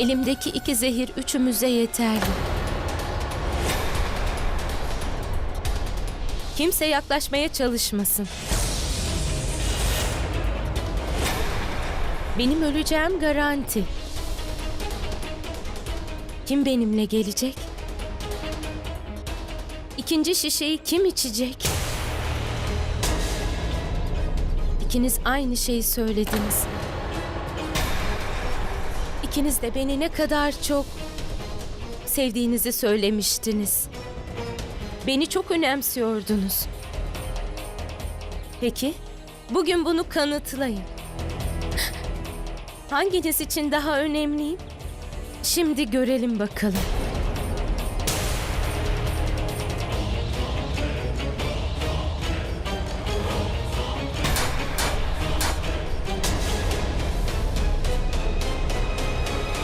Elimdeki iki zehir üçümüze yeterli. Kimse yaklaşmaya çalışmasın. Benim öleceğim garanti. Kim benimle gelecek? İkinci şişeyi kim içecek? İkiniz aynı şeyi söylediniz. İkiniz de beni ne kadar çok sevdiğinizi söylemiştiniz. Beni çok önemsiyordunuz. Peki, bugün bunu kanıtlayın. Hanginiz için daha önemliyim? Şimdi görelim bakalım.